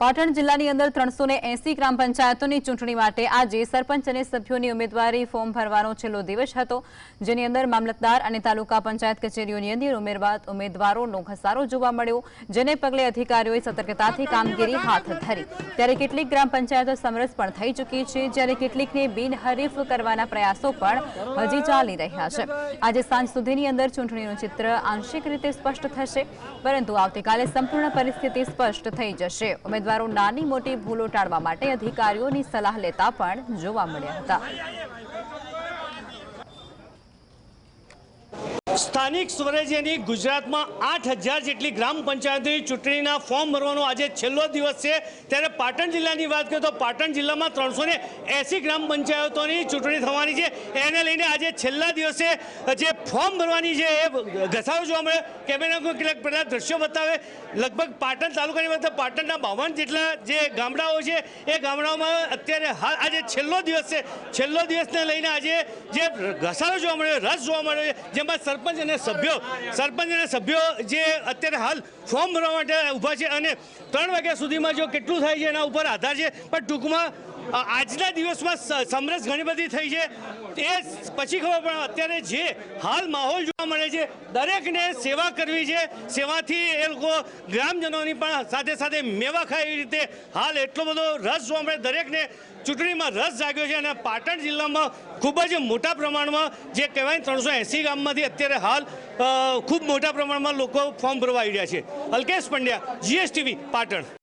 પાટણ જિલ્લાની અંદર 380 ગ્રામ પંચાયતોની ચૂંટણી માટે આજે સરપંચ અને સભ્યોની ઉમેદવારી ફોર્મ ભરવાનો છેલ્લો દિવસ હતો જેની અંદર મામલતદાર અને તાલુકા પંચાયત કચેરીઓની અંદર ઉમેર બાદ ઉમેદવારોનો ઘસારો જોવા મળ્યો જેને પગલે અધિકારીઓએ સતતતાથી કામગીરી હાથ ધરી ત્યારે કેટલીક ગ્રામ પંચાયતો સમરસપણ થઈ ચૂકી છે જ્યારે કેટલીકને બેન હરીફ કરવાના પ્રયાસો પણ હજી ચાલી રહ્યા છે આજી સાંસ સુધીની અંદર ચૂંટણીનું ચિત્ર આંશિક રીતે સ્પષ્ટ થશે પરંતુ આવતીકાલે સંપૂર્ણ પરિસ્થિતિ સ્પષ્ટ થઈ જશે ઉમેદવારો નાની મોટી ભૂલો ટાળવા માટે અધિકારીઓની સલાહ લેતા પણ જોવા મળ્યા હતા સ્થાનિક સુરેજીની ગુજરાતમાં 8000 જેટલી ગ્રામ પંચાયતી ચુટણીના ફોર્મ ભરવાનો આજે છેલ્લો દિવસ છે ત્યારે પાટણ જિલ્લાની વાત કરીએ તો પાટણ જિલ્લામાં 380 ગ્રામ પંચાયતોની ચુટણી થવાની છે એને લઈને આજે છેલ્લો દિવસ છે આજે ફોર્મ ભરવાની છે ઘસારો જોવા મળ્યો કેમેરામાં ક્લિક પ્રત્યા દર્શ્યો બતાવે લગભગ પાટણ તાલુકાની માં પાટણના 52 જેટલા જે ગામડાઓ છે એ ગામડાઓમાં અત્યારે આજે છેલ્લો દિવસ છે છેલ્લો દિવસને લઈને આજે જે ઘસારો જોવા મળ્યો રજ જોવા મળ્યો જેમાં સર સરપંચ અને સભ્યો સરપંચ અને સભ્યો જે અત્યારે હાલ ફોર્મ ભરવા માટે ઊભા છે અને ત્રણ વાગ્યા સુધીમાં જો કેટલું થાય છે એના ઉપર આધાર છે પણ ટૂંકમાં આજના દિવસમાં સમરસ ઘણી બધી થઈ છે તે પછી ખબર પણ અત્યારે જે હાલ માહોલ જોવા મળે છે દરેકને સેવા કરવી છે સેવાથી એ લોકો ગ્રામજનોની પણ સાથે સાથે મેવા ખાય એવી રીતે હાલ એટલો બધો રસ જોવા મળે દરેકને ચૂંટણીમાં રસ જાગ્યો છે અને પાટણ જિલ્લામાં ખૂબ જ મોટા પ્રમાણમાં જે કહેવાય ત્રણસો એંસી ગામમાંથી અત્યારે હાલ ખૂબ મોટા પ્રમાણમાં લોકો ફોર્મ ભરવા આવી રહ્યા છે અલ્કેશ પંડ્યા જીએસટીવી પાટણ